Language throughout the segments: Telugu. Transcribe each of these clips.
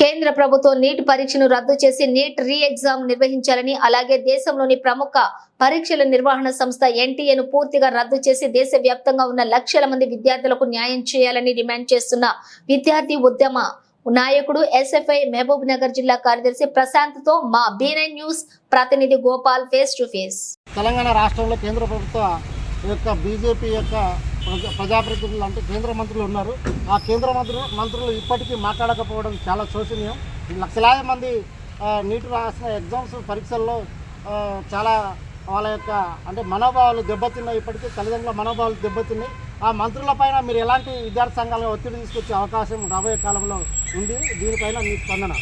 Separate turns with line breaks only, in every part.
కేంద్ర ప్రభుత్వం నీట్ పరీక్షను రద్దు చేసి నీట్ రీ ఎగ్జామ్ నిర్వహించాలని అలాగే దేశంలోని ప్రముఖ పరీక్షల నిర్వహణ సంస్థ ఎన్టీఏను పూర్తిగా రద్దు చేసి దేశవ్యాప్తంగా ఉన్న లక్షల మంది విద్యార్థులకు న్యాయం చేయాలని డిమాండ్ చేస్తున్న విద్యార్థి ఉద్యమ నాయకుడు ఎస్ఎఫ్ఐ మహబూబ్ నగర్ జిల్లా కార్యదర్శి ప్రశాంత్తో మా బీనై న్యూస్ ప్రతినిధి Gopal face to face.
Telangana రాష్ట్రంలో కేంద్ర ప్రభుత్వ యొక్క బీజేపీ యొక్క ప్రజాప్రతినిధులు అంటే కేంద్ర మంత్రులు ఉన్నారు. ఆ కేంద్ర మంత్రులు మంత్రులు ఇప్పటికీ మాట్లాడకపోవడం చాలా శోచనీయం లక్షలాది మంది ఆ, నీటి రాసిన ఎగ్జామ్స్ పరీక్షల్లో చాలా వాళ్ళ యొక్క అంటే మనోభావాలు దెబ్బతిన్నాయి ఇప్పటికీ తల్లిదండ్రుల మనోభావాలు దెబ్బతిన్నాయి. ఆ మంత్రులపైన మీరు ఎలాంటి విద్యార్థి సంఘాలుగా ఒత్తిడి తీసుకొచ్చే అవకాశం రాబోయే కాలంలో ఉంది? దీనిపైన మీ స్పందన.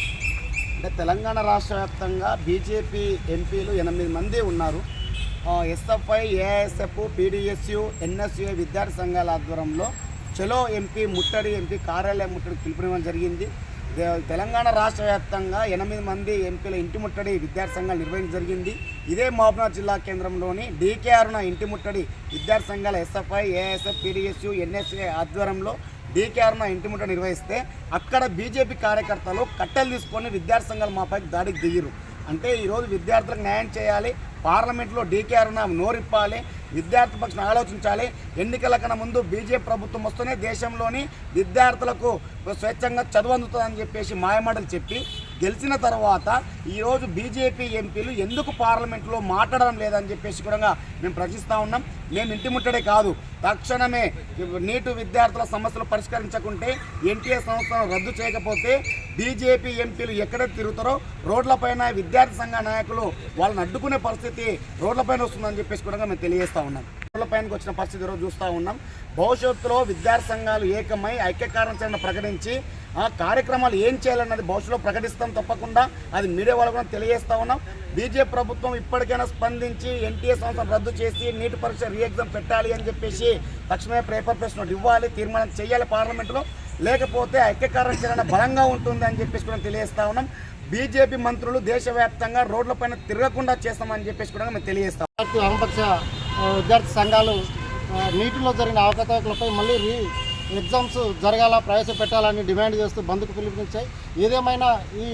అంటే తెలంగాణ రాష్ట్ర వ్యాప్తంగా బీజేపీ ఎంపీలు ఎనిమిది మంది ఉన్నారు. ఎస్ఎఫ్ఐ ఏఎస్ఎఫ్ పీడిఎస్యు ఎన్ఎస్యు విద్యార్థి సంఘాల ఆధ్వర్యంలో చలో ఎంపీ ముట్టడి ఎంపీ కార్యాలయం ముట్టడి పిలుపునివ్వడం జరిగింది. తెలంగాణ రాష్ట్ర వ్యాప్తంగా ఎనిమిది మంది ఎంపీల ఇంటి ముట్టడి విద్యార్థి సంఘాలు నిర్వహించడం జరిగింది. ఇదే మహబూబ్నగర్ జిల్లా కేంద్రంలోని డీకేఆర్న ఇంటి ముట్టడి విద్యార్థి సంఘాల ఎస్ఎఫ్ఐ ఏఎస్ఎఫ్ పీడిఎస్యు ఎన్ఎస్ఏ ఆధ్వర్యంలో డీకేఆర్న ఇంటి ముట్టడి నిర్వహిస్తే అక్కడ బీజేపీ కార్యకర్తలు కట్టెలు తీసుకొని విద్యార్థి సంఘాలు మాపై దాడికి దిగిరు అంటే ఈరోజు విద్యార్థులకు న్యాయం చేయాలి పార్లమెంట్లో డీకేఆర్న నోరిప్పాలి విద్యార్థి పక్షం ఆలోచించాలి. ఎన్నికల కన్నా ముందు బీజేపీ ప్రభుత్వం వస్తేనే దేశంలోని విద్యార్థులకు స్వచ్ఛంగా చదువు అందుతుందని చెప్పేసి మాయమాటలు చెప్పి గెలిచిన తర్వాత ఈరోజు బీజేపీ ఎంపీలు ఎందుకు పార్లమెంట్లో మాట్లాడడం లేదని చెప్పేసి కూడా మేము ప్రశ్నిస్తూ ఉన్నాం. మేము ఇంటి ముట్టడే కాదు. తక్షణమే నీటు విద్యార్థుల సమస్యలు పరిష్కరించకుంటే ఎన్టీఏ సంస్థను రద్దు చేయకపోతే బీజేపీ ఎంపీలు ఎక్కడ తిరుగుతారో రోడ్లపైన విద్యార్థి సంఘ నాయకులు వాళ్ళని అడ్డుకునే పరిస్థితి రోడ్లపైన వస్తుందని చెప్పేసి కూడా మేము తెలియజేస్తా ఉన్నాం. రోడ్లపైనకి వచ్చిన పరిస్థితి ఈరోజు చూస్తూ ఉన్నాం. భవిష్యత్తులో విద్యార్థి సంఘాలు ఏకమై ఐక్యకారణ ప్రకటించి ఆ కార్యక్రమాలు ఏం చేయాలన్నది భవిష్యత్తులో ప్రకటిస్తాం తప్పకుండా. అది మీడియా వాళ్ళకు కూడా తెలియజేస్తా ఉన్నాం. బీజేపీ ప్రభుత్వం ఇప్పటికైనా స్పందించి ఎన్టీఏ సంవత్సరం రద్దు చేసి నీటి పరీక్ష రీఎగ్జామ్ పెట్టాలి అని చెప్పేసి తక్షణమే పేపర్ ప్రెస్ నోట్ ఇవ్వాలి తీర్మానం చేయాలి పార్లమెంట్లో. లేకపోతే ఐక్యకార్యాచరణ బలంగా ఉంటుంది అని చెప్పేసి కూడా తెలియజేస్తా ఉన్నాం. బీజేపీ మంత్రులు దేశవ్యాప్తంగా రోడ్లపైన తిరగకుండా చేస్తామని చెప్పేసి కూడా మేము తెలియజేస్తాం
విద్యార్థి సంఘాలు నీటిలో జరిగిన అవకతవకలపై మళ్ళీ రీ ఎగ్జామ్స్ జరగాల ప్రవేశపెట్టాలని డిమాండ్ చేస్తూ బంద్కు పిలుపునిచ్చాయి. ఏదేమైనా ఈ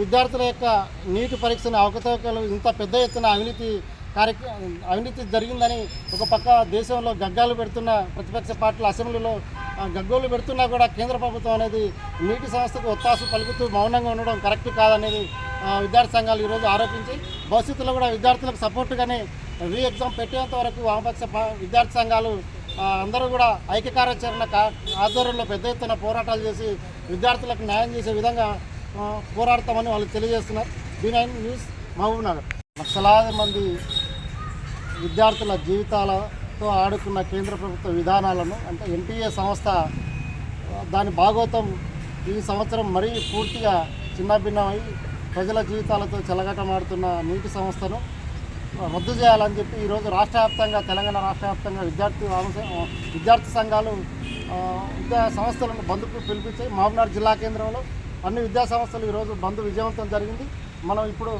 విద్యార్థుల యొక్క నీటి పరీక్షను అవకతవకలు ఇంత పెద్ద ఎత్తున అవినీతి కార్యక్ర అవినీతి జరిగిందని ఒక పక్క దేశంలో గగ్గాలు పెడుతున్న ప్రతిపక్ష పార్టీల అసెంబ్లీలో గగ్గోలు పెడుతున్నా కూడా కేంద్ర ప్రభుత్వం అనేది నీటి సంస్థకు ఒత్తాసు పలుకుతూ మౌనంగా ఉండడం కరెక్ట్ కాదనేది విద్యార్థి సంఘాలు ఈరోజు ఆరోపించి భవిష్యత్తులో కూడా విద్యార్థులకు సపోర్ట్గానే రీ ఎగ్జామ్ పెట్టేంత వరకు వామపక్ష విద్యార్థి సంఘాలు అందరూ కూడా ఐక్యకార్యాచరణ కా- ఆధ్వర్యంలో పెద్ద ఎత్తున పోరాటాలు చేసి విద్యార్థులకు న్యాయం చేసే విధంగా పోరాడతామని వాళ్ళు తెలియజేస్తున్నారు. B nine news Mahabubnagar లక్షలాది మంది విద్యార్థుల జీవితాలతో ఆడుకున్న కేంద్ర ప్రభుత్వ విధానాలను అంటే ఎన్టీఏ సంస్థ దాని భాగోతం ఈ సంవత్సరం మరీ పూర్తిగా చిన్నభిన్నమై ప్రజల జీవితాలతో చెలగటమాడుతున్న నీటి సంస్థను రద్దు చేయాలని చెప్పి ఈరోజు రాష్ట్ర వ్యాప్తంగా తెలంగాణ రాష్ట్ర వ్యాప్తంగా విద్యార్థి విద్యార్థి సంఘాలు విద్యా సంస్థలను బంద్కు పిలిపించాయి. మహబూబ్నగర్ జిల్లా కేంద్రంలో అన్ని విద్యా సంస్థలు ఈరోజు బంద్ విజయవంతం జరిగింది. మనం ఇప్పుడు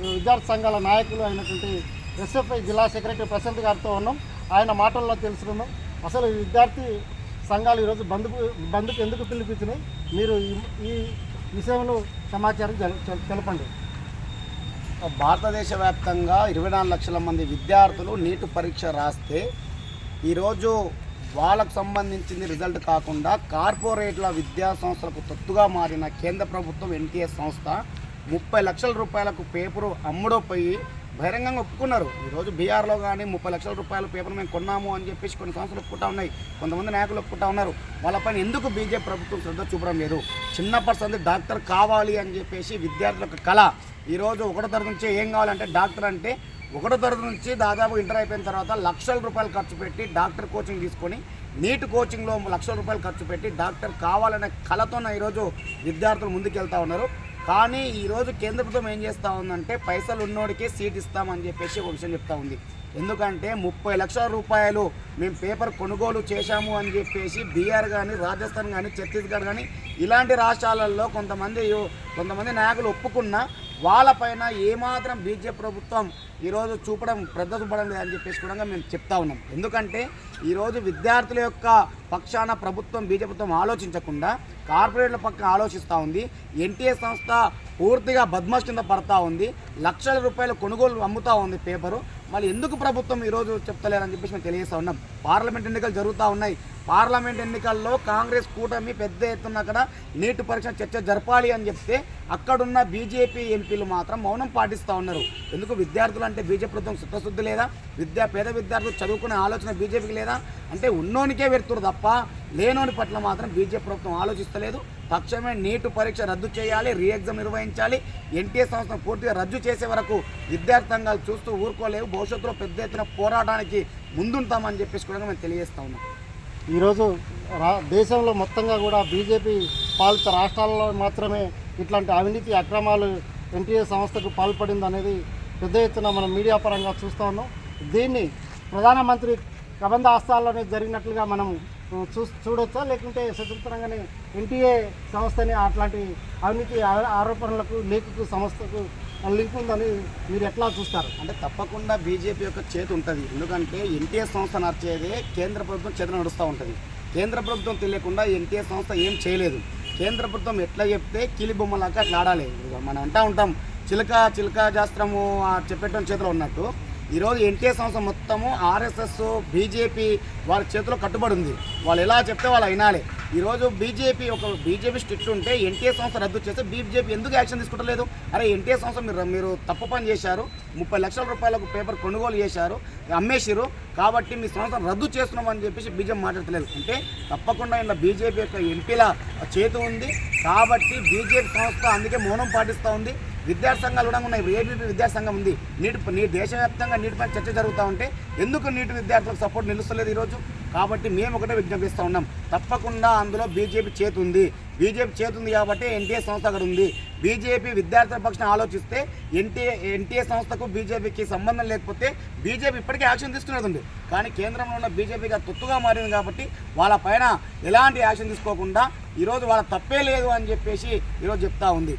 విద్యార్థి సంఘాల నాయకులు అయినటువంటి ఎస్ఎఫ్ఐ జిల్లా సెక్రటరీ ప్రశాంత్ గారితో ఉన్నాం. ఆయన మాటల్లో తెలుసుకుందాం. అసలు విద్యార్థి సంఘాలు ఈరోజు బంద్కు బంద్కు ఎందుకు పిలిపించినాయి? మీరు ఈ- ఈ విషయంలో సమాచారం తెలపండి.
భారతదేశ వ్యాప్తంగా ఇరవై నాలుగు లక్షల మంది విద్యార్థులు నీటు పరీక్ష రాస్తే ఈరోజు వాళ్ళకు సంబంధించింది రిజల్ట్ కాకుండా కార్పొరేట్ల విద్యా సంస్థలకు తొత్తుగా మారిన కేంద్ర ప్రభుత్వం ఎన్టీఎస్ సంస్థ ముప్పై లక్షల రూపాయలకు పేపరు అమ్ముడో పోయి బహిరంగంగా ఒప్పుకున్నారు. ఈరోజు బీఆర్లో కానీ ముప్పై లక్షల రూపాయల పేపర్ మేము కొన్నాము అని చెప్పేసి కొన్ని సంస్థలు ఒప్పుకుంటా ఉన్నాయి. కొంతమంది నాయకులు ఒప్పుకుంటా ఉన్నారు. వాళ్ళపైన ఎందుకు బీజేపీ ప్రభుత్వం శ్రద్ధ చూపడం లేదు? చిన్నప్పటి సంది డాక్టర్ కావాలి అని చెప్పేసి విద్యార్థులకు కళ. ఈరోజు ఒకటో తరగతి నుంచి ఏం కావాలంటే డాక్టర్ అంటే ఒకటో తరగతి నుంచి దాదాపు ఇంటర్ అయిపోయిన తర్వాత లక్షల రూపాయలు ఖర్చు పెట్టి డాక్టర్ కోచింగ్ తీసుకొని నీట్ కోచింగ్లో లక్షల రూపాయలు ఖర్చు పెట్టి డాక్టర్ కావాలనే కళతోన ఈరోజు విద్యార్థులు ముందుకెళ్తా ఉన్నారు. కానీ ఈరోజు కేంద్ర ప్రభుత్వం ఏం చేస్తూ ఉందంటే పైసలు ఉన్నోడికే సీట్ ఇస్తామని చెప్పేసి ఒక విషయం చెప్తా ఉంది. ఎందుకంటే ముప్పై లక్షల రూపాయలు మేము పేపర్ కొనుగోలు చేశాము అని చెప్పేసి బీహార్ కానీ రాజస్థాన్ కానీ ఛత్తీస్గఢ్ కానీ ఇలాంటి రాష్ట్రాలలో కొంతమంది కొంతమంది నాయకులు ఒప్పుకున్న వాళ్ళపైన ఏమాత్రం బీజేపీ ప్రభుత్వం ఈరోజు చూపడం శ్రద్ధ చూపడం లేదని చెప్పేసి కూడా మేము చెప్తా ఉన్నాం. ఎందుకంటే ఈరోజు విద్యార్థుల యొక్క పక్షాన ప్రభుత్వం బీజేపీ ప్రభుత్వం ఆలోచించకుండా కార్పొరేట్ల పక్కన ఆలోచిస్తూ ఉంది. ఎన్టీఏ సంస్థ పూర్తిగా బద్మాష్ కింద పడతా ఉంది. లక్షల రూపాయల కొనుగోలు అమ్ముతా ఉంది పేపరు. మళ్ళీ ఎందుకు ప్రభుత్వం ఈరోజు చెప్తలేరని చెప్పేసి మేము తెలియజేస్తా ఉన్నాం. పార్లమెంట్ ఎన్నికలు జరుగుతూ ఉన్నాయి. పార్లమెంట్ ఎన్నికల్లో కాంగ్రెస్ కూటమి పెద్ద ఎత్తున అక్కడ నీటి పరీక్ష చర్చ జరపాలి అని చెప్తే అక్కడున్న బీజేపీ ఎంపీలు మాత్రం మౌనం పాటిస్తూ ఉన్నారు. ఎందుకు? విద్యార్థులు అంటే బీజేపీ ప్రభుత్వం సుఖశుద్ధి లేదా? విద్యా పేద విద్యార్థులు చదువుకునే ఆలోచన బీజేపీకి లేదా? అంటే ఉన్నోనికే పెడుతురు తప్ప లేనోని పట్ల మాత్రం బీజేపీ ప్రభుత్వం ఆలోచిస్తలేదు. తక్షణమే నీటు పరీక్ష రద్దు చేయాలి రీ ఎగ్జామ్ నిర్వహించాలి. ఎన్టీఏ సంస్థను పూర్తిగా రద్దు చేసే వరకు విద్యార్థి సంఘాలు చూస్తూ ఊరుకోలేవు. భవిష్యత్తులో పెద్ద ఎత్తున పోరాటానికి ముందుంటామని చెప్పేసి కూడా మేము తెలియజేస్తా ఉన్నాం.
ఈరోజు రా దేశంలో మొత్తంగా కూడా బీజేపీ పాలిత రాష్ట్రాల్లో మాత్రమే ఇట్లాంటి అవినీతి అక్రమాలు ఎన్టీఏ సంస్థకు పాల్పడింది అనేది పెద్ద ఎత్తున మనం మీడియా పరంగా చూస్తూ ఉన్నాం. దీన్ని ప్రధానమంత్రి కబంధ ఆస్థాల్లోనే జరిగినట్లుగా మనం చూ చూడొచ్చా? లేకుంటే స్వతంత్రంగానే ఎన్టీఏ సంస్థని అట్లాంటి అవినీతి ఆరోపణలకు లేఖకు సంస్థకు లింక్ ఉందని మీరు ఎట్లా చూస్తారు?
అంటే తప్పకుండా బీజేపీ యొక్క చేతి ఉంటుంది. ఎందుకంటే ఎన్టీఏ సంస్థ నడిచేదే కేంద్ర ప్రభుత్వం చేత నడుస్తూ ఉంటుంది. కేంద్ర ప్రభుత్వం తెలియకుండా ఎన్టీఏ సంస్థ ఏం చేయలేదు. కేంద్ర ప్రభుత్వం ఎట్లా చెప్తే కిలి బొమ్మలాగా అట్లా ఆడాలి. మనం అంటా ఉంటాం చిలక చిలక శాస్త్రము ఆ చేతిలో ఉన్నట్టు. ఈరోజు ఎన్టీఏ సంస్థ మొత్తము ఆర్ఎస్ఎస్ బీజేపీ వారి చేతిలో కట్టుబడి ఉంది. వాళ్ళు ఎలా చెప్తే వాళ్ళు అయినాలే ఈరోజు బీజేపీ ఒక బీజేపీ స్ట్రిక్ట్ ఉంటే ఎన్టీఏ సంస్థ రద్దు చేస్తే బీజేపీ ఎందుకు యాక్షన్ తీసుకుంటలేదు? అరే ఎన్టీఏ సంస్థ మీరు మీరు తప్పు పని చేశారు. ముప్పై లక్షల రూపాయలకు పేపర్ కొనుగోలు చేశారు అమ్మేసిరు కాబట్టి మీ సంస్థ రద్దు చేస్తున్నామని చెప్పేసి బీజేపీ మాట్లాడలేదు అంటే తప్పకుండా ఇలా బీజేపీ యొక్క ఎంపీల చేతి ఉంది. కాబట్టి బీజేపీ సంస్థ అందుకే మౌనం పాటిస్తూ ఉంది. విద్యార్థి సంఘాలు కూడా ఉన్నాయి. ఏబీపీ విద్యాసంఘం ఉంది. నీటి నీ దేశవ్యాప్తంగా నీటిపై చర్చ జరుగుతూ ఉంటే ఎందుకు నీటి విద్యార్థులకు సపోర్ట్ నిలుస్తలేదు ఈరోజు? కాబట్టి మేము ఒకటే విజ్ఞప్తిస్తూ ఉన్నాం. తప్పకుండా అందులో బీజేపీ చేతి ఉంది. బీజేపీ చేతి ఉంది కాబట్టి ఎన్టీఏ సంస్థ అక్కడ ఉంది. బీజేపీ విద్యార్థుల పక్షాన ఆలోచిస్తే ఎన్టీఏ ఎన్టీఏ సంస్థకు బీజేపీకి సంబంధం లేకపోతే బీజేపీ ఇప్పటికే యాక్షన్ తీసుకునేది ఉంది. కానీ కేంద్రంలో ఉన్న బీజేపీగా తొత్తుగా మారింది కాబట్టి వాళ్ళ పైన ఎలాంటి యాక్షన్ తీసుకోకుండా ఈరోజు వాళ్ళ తప్పే లేదు అని చెప్పేసి ఈరోజు చెప్తా ఉంది.